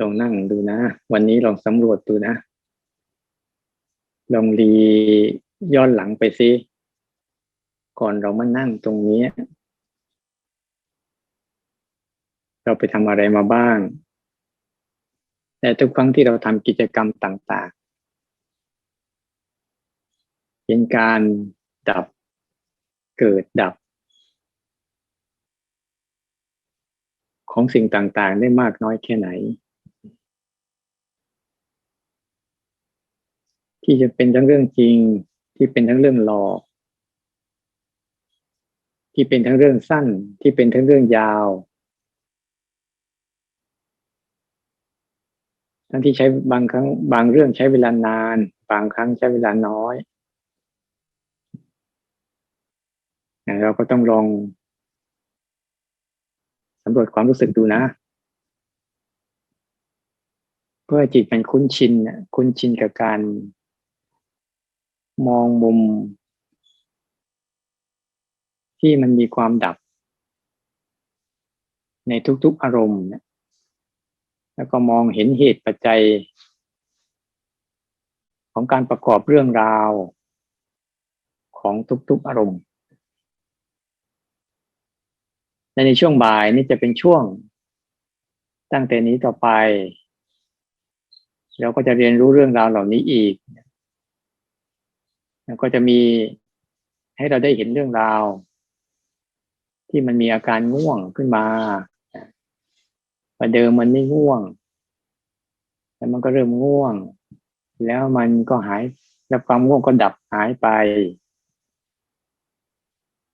ลองนั่งดูนะ วันนี้ลองสำรวจดูนะ ลองรีย้อนหลังไปซิก่อนเรามานั่งตรงนี้ เราไปทำอะไรมาบ้าง แต่ทุกครั้งที่เราทำกิจกรรมต่างๆ เป็นการดับเกิดดับ ของสิ่งต่างๆ ได้มากน้อยแค่ไหน ที่จะเป็นทั้งเรื่องจริง ที่เป็นทั้งเรื่องหลอก ที่เป็นทั้งเรื่องสั้น ที่เป็นทั้งเรื่องยาว ทั้งที่ใช้บางครั้งบางเรื่องใช้เวลานาน บางครั้งใช้เวลาน้อยเราก็ต้องลองสำรวจความรู้สึกดูนะ เพื่อจิตมันคุ้นชินคุ้นชินกับการ มองมุม ที่มันมีความดับ ในทุกๆอารมณ์แล้วก็มองเห็นเหตุปัจจัย ของการประกอบเรื่องราว ของทุกๆอารมณ์และในช่วงบ่ายนี่จะเป็นช่วง ตั้งแต่นี้ต่อไป เราก็จะเรียนรู้เรื่องราวเหล่านี้อีก ก็จะมีให้เราได้เห็นเรื่องราว ที่มันมีอาการง่วงขึ้นมาประเดิมมันไม่ง่วง แล้วมันก็เริ่มง่วง แล้วมันก็หายแล้วความง่วงก็ดับหายไป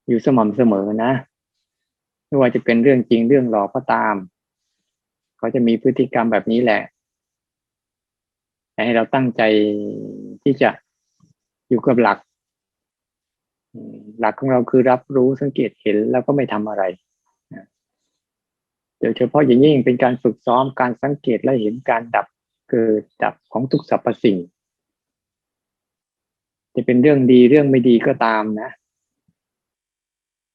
อยู่สม่ำเสมอนะไม่ว่าจะเป็นเรื่องจริงเรื่องหลอกก็ตาม เขาจะมีพฤติกรรมแบบนี้แหละ ให้เราตั้งใจที่จะ อยู่กับหลัก หลักของเราคือรับรู้สังเกตเห็นแล้วก็ไม่ทำอะไรโดยเฉพาะอย่างยิ่งเป็นการฝึกซ้อมการสังเกตและเห็นการดับเกิดดับของทุกสรรพสิ่ง จะเป็นเรื่องดีเรื่องไม่ดีก็ตามนะ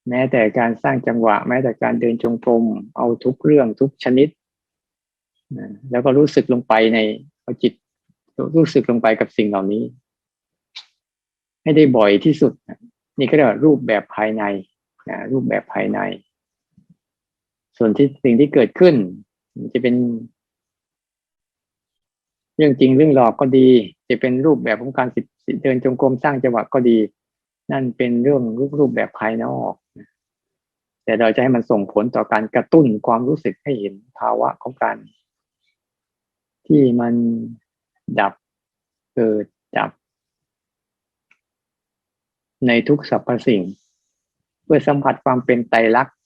แม้แต่การสร้างจังหวะ แม้แต่การเดินจงกรมเอาทุกเรื่องทุกชนิดแล้วก็รู้สึกลงไปในเอาจิตรู้สึกลงไปกับสิ่งเหล่านี้ ให้ได้บ่อยที่สุด นี่ก็เรียกว่ารูปแบบภายในนะรูปแบบภายใน ส่วนที่สิ่งที่เกิดขึ้น จะเป็น เรื่องจริงเรื่องหลอกก็ดี จะเป็นรูปแบบของการเดินจงกรมสร้างจังหวะก็ดี นั่นเป็นเรื่องรูปรูปแบบภายนอกแต่เราจะให้มันส่งผลต่อการกระตุ้นความรู้สึกให้เห็นภาวะของการที่มันดับเกิดดับ ในทุกสรรพสิ่ง เพื่อสัมผัสความเป็นไตรลักษณ์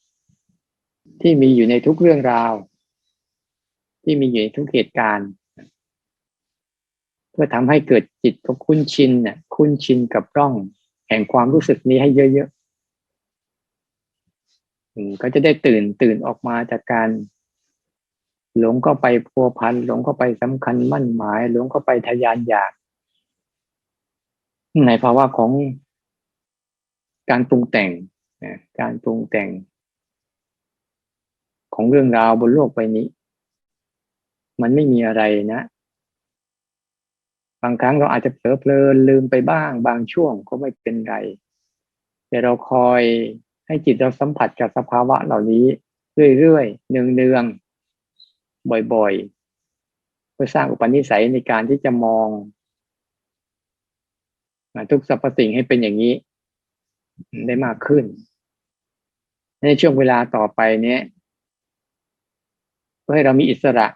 ที่มีอยู่ในทุกเรื่องราว ที่มีอยู่ในทุกเหตุการณ์ เพื่อทำให้เกิดจิตก็คุ้นชินเนี่ยคุ้นชินกับร่องแห่งความรู้สึกนี้ให้เยอะๆก็จะได้ตื่นตื่นออกมาจากการ หลงเข้าไปพัวพันหลงเข้าไปสำคัญมั่นหมาย หลงเข้าไปทยานอยากในภาวะของ การปรุงแต่งการปรุงแต่ง ของเรื่องราวบนโลกใบนี้ มันไม่มีอะไรนะ บางครั้งเราอาจจะเผลอเพลินลืมไปบ้าง บางช่วงก็ไม่เป็นไร แต่เราคอยให้จิตเราสัมผัสกับสภาวะเหล่านี้เรื่อยๆเนืองๆบ่อยๆ เพื่อสร้างอุปนิสัยในการที่จะมองทุกสรรพสิ่งให้เป็นอย่างนี้ ได้มากขึ้น ในช่วงเวลาต่อไปเนี้ยเพื่อให้เรามีอิสระ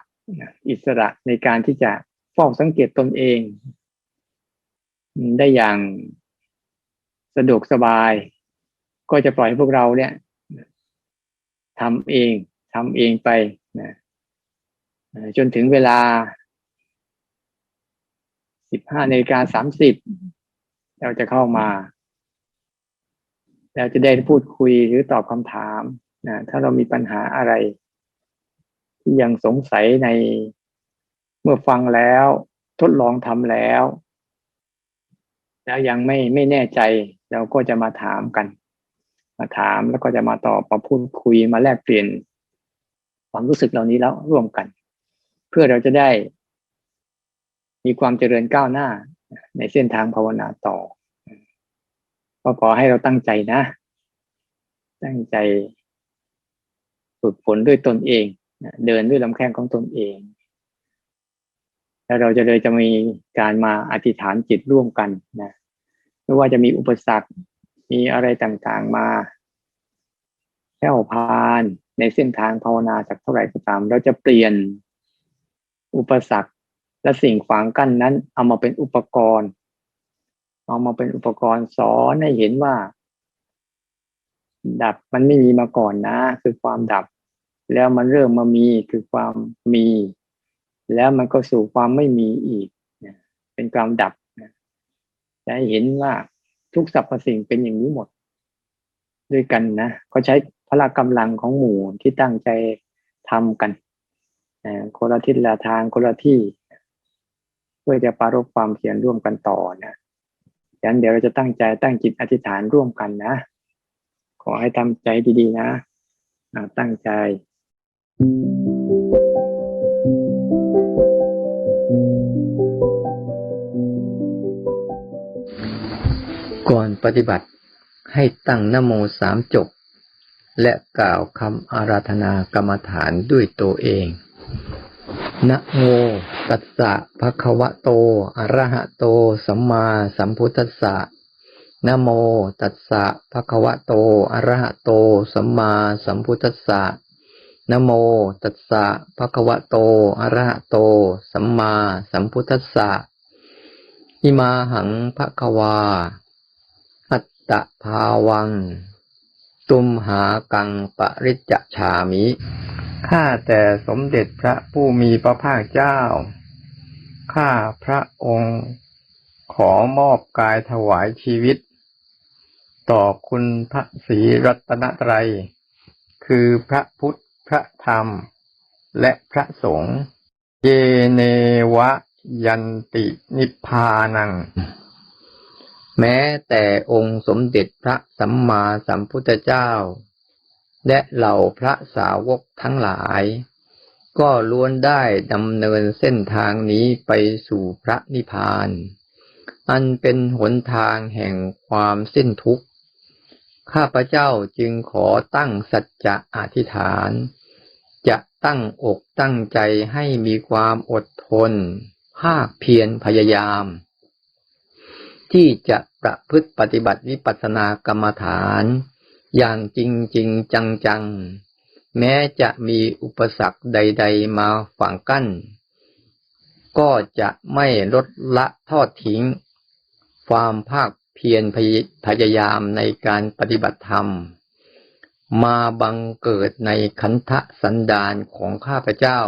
อิสระในการที่จะเฝ้าสังเกตตนเอง ได้อย่างสะดวกสบาย ก็จะปล่อยให้พวกเราเนี่ยทำเองทำเองไปนะจนถึงเวลาสิบห้านาฬิกาสามสิบเราจะเข้ามา เราจะได้พูดคุยหรือตอบคำถามนะถ้าเรามีปัญหาอะไร ที่ยังสงสัยในเมื่อฟังแล้ว ทดลองทำแล้ว แล้วยังไม่ไม่แน่ใจ เราก็จะมาถามกัน มาถามแล้วก็จะมาตอบมาพูดคุยมาแลกเปลี่ยน ความรู้สึกเหล่านี้แล้วร่วมกัน เพื่อเราจะได้ มีความเจริญก้าวหน้าในเส้นทางภาวนาต่อ ก็ขอให้เราตั้งใจนะ ตั้งใจฝึกฝนด้วยตนเองนะเดินด้วยลำแข้งของตนเอง แล้วเราจะเลยจะมีการมาอธิษฐานจิตร่วมกันนะไม่ว่าจะมีอุปสรรคมีอะไรต่างๆมาแค่วพานในเส้นทางภาวนาจากเท่าไหร่ก็ตาม เราจะเปลี่ยนอุปสรรคและสิ่งขวางกั้นนั้น เอามาเป็นอุปกรณ์ เอามาเป็นอุปกรณ์สอนให้เห็นว่า ดับมันไม่มีมาก่อนนะ คือความดับ แล้วมันเริ่มมามีคือความมี แล้วมันก็สู่ความไม่มีอีกเป็นความดับจะให้เห็นว่าทุกสรรพสิ่งเป็นอย่างนี้หมด ด้วยกันนะก็ใช้พละกำลังของหมู่ที่ตั้งใจทำกันคนละทิศละทางคนละที่ เพื่อจะปรารบความเพียรร่วมกันต่อนะ ฉะนั้นเดี๋ยวเราจะตั้งใจตั้งจิตอธิษฐานร่วมกันนะ ขอให้ทำใจดีๆนะตั้งใจก่อนปฏิบัติให้ตั้งนโมสามจบ และกล่าวคำอาราธนากรรมฐานด้วยตัวเอง นะโมตัสสะภะคะวะโต อะระหะโต สัมมาสัมพุทธัสสะนะโมตัสสะภะคะวะโต อะระหะโต สัมมาสัมพุทธัสสะนะโมตัสสะภะคะวะโต อะระหะโต สัมมาสัมพุทธัสสะอิมาหังภะคะวา อัตตะภาวัง ตุมหากังปริจจฉามิ ข้าแต่สมเด็จพระผู้มีพระภาคเจ้า ข้าพระองค์ขอมอบกายถวายชีวิต ต่อคุณพระศรีรัตนตรัย คือพระพุทธ พระธรรม และพระสงฆ์ เยเนวะยันตินิพพานัง แม้แต่องค์สมเด็จพระสัมมาสัมพุทธเจ้า และเหล่าพระสาวกทั้งหลาย ก็ล้วนได้ดำเนินเส้นทางนี้ไปสู่พระนิพพาน อันเป็นหนทางแห่งความสิ้นทุกข์ ข้าพเจ้าจึงขอตั้งสัจจะอธิษฐาน จะตั้งอกตั้งใจให้มีความอดทน ภาคเพียรพยายาม ที่จะประพฤติปฏิบัติวิปัสสนากรรมฐาน อย่างจริงจริงจังจังแม้จะมีอุปสรรคใด ๆ มาฝังกั้น ก็จะไม่ลดละทอดทิ้ง ความภาคเพียรพยพยายามในการปฏิบัติธรรม มาบังเกิดในขันธสันดานของข้าพเจ้า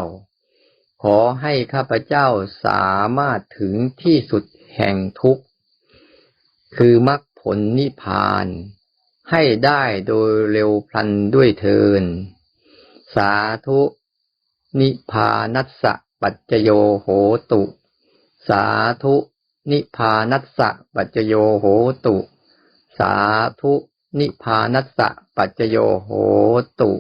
ขอให้ข้าพเจ้าสามารถถึงที่สุดแห่งทุกข์ คือมรรคผลนิพพาน ให้ได้โดยเร็วพลันด้วยเทิน สาธุ นิพานัสสะปัจจโยโหตุ สาธุ นิพานัสสะปัจจโยโหตุ สาธุ นิพานัสสะปัจจโยโหตุ